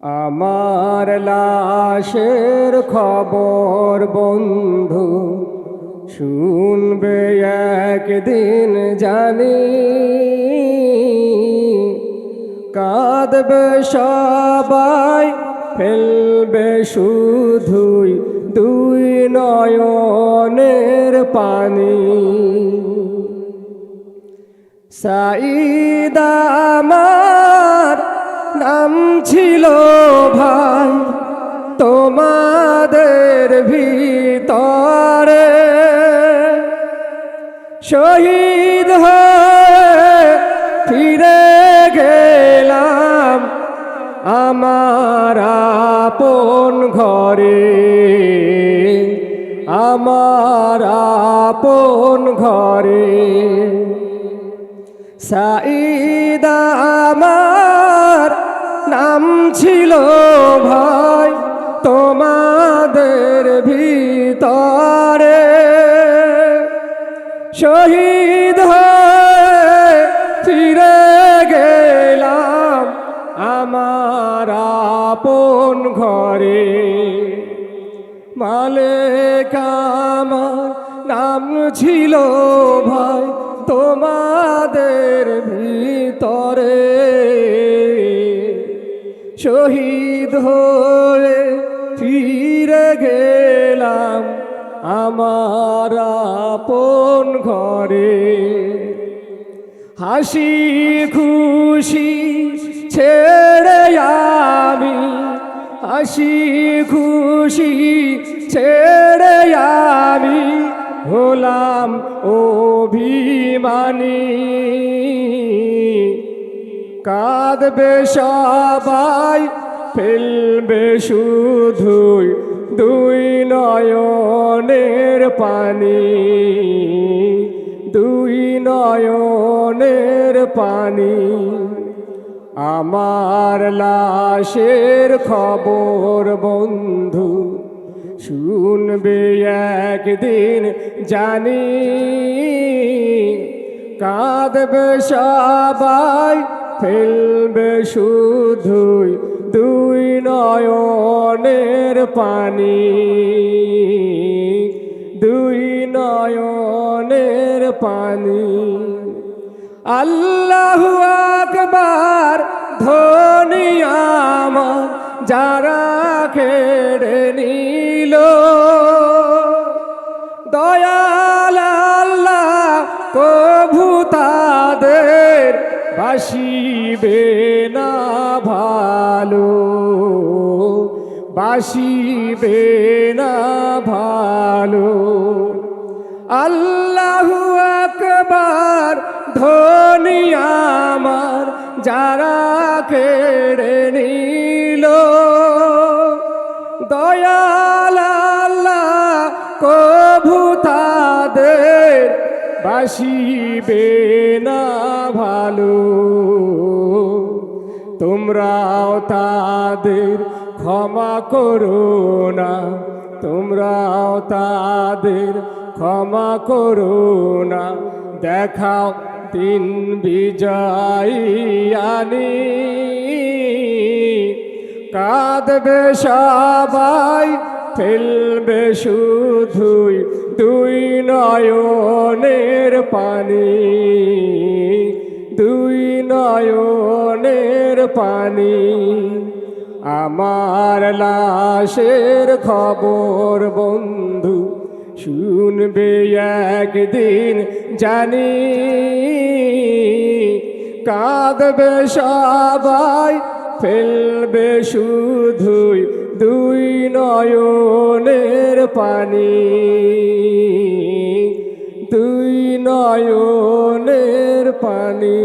আমার লাশের খবর বন্ধু, শুনবে একদিন জানি। কাঁদবে সবাই, ফেলবে শুধুই দুই নয়নের পানি। সাইদা আমার নাম ছিল ভাই, তোমাদের ভিতরে। শহীদ ফিরে গেলাম আমার আপন ঘরে। আমার আপন ঘরে। সাইদা আমার ছিল ভাই তোমাদের ভিতরে। শহীদ ফিরে গেলাম আমার আপন ঘরে। মালে আমার নাম ছিল ভাই শহীদ হয়ে ফিরে গেলাম আমার আপন ঘরে। হাসি, খুশি ছেড়ে আমি, হাসি, খুশি ছেড়ে আমি হলাম অভিমানী। কাঁদবে সবাই, ফেলবে শুধুই দুই নয়নের পানি। দুই নয়নের পানি। আমার লাশের খবর বন্ধু, শুনবে একদিন জানি। কাঁদবে সবাই ফেলবে শুধুই দুই নয়নের পানি। দুই নয়নের পানি। আল্লাহ আকবার, ধনী আমার, যারা কেড়ে নিল বাসিবে না ভালো, বাসিবে না ভালো। আল্লাহ আকবার, ধনী আমার, যারা কেড়ে নিল। দয়াল আল্লাহ, কভু তাদের বাসিবে না ভালো। তোমরাও তাদের ক্ষমা করো না। তোমরাও তাদের ক্ষমা করো না। দেখাও দিন বিজয়ী আনি কাঁদবে সবাই, ফেলবে শুধুই দুই নয়নের পানি, দুই নয়নের পানি। আমার লাশের খবর বন্ধু শুনবে একদিন, জানি কাঁদবে সবাই, ফেলবে শুধুই দুই নয়নের পানি দুই নয়নের পানি।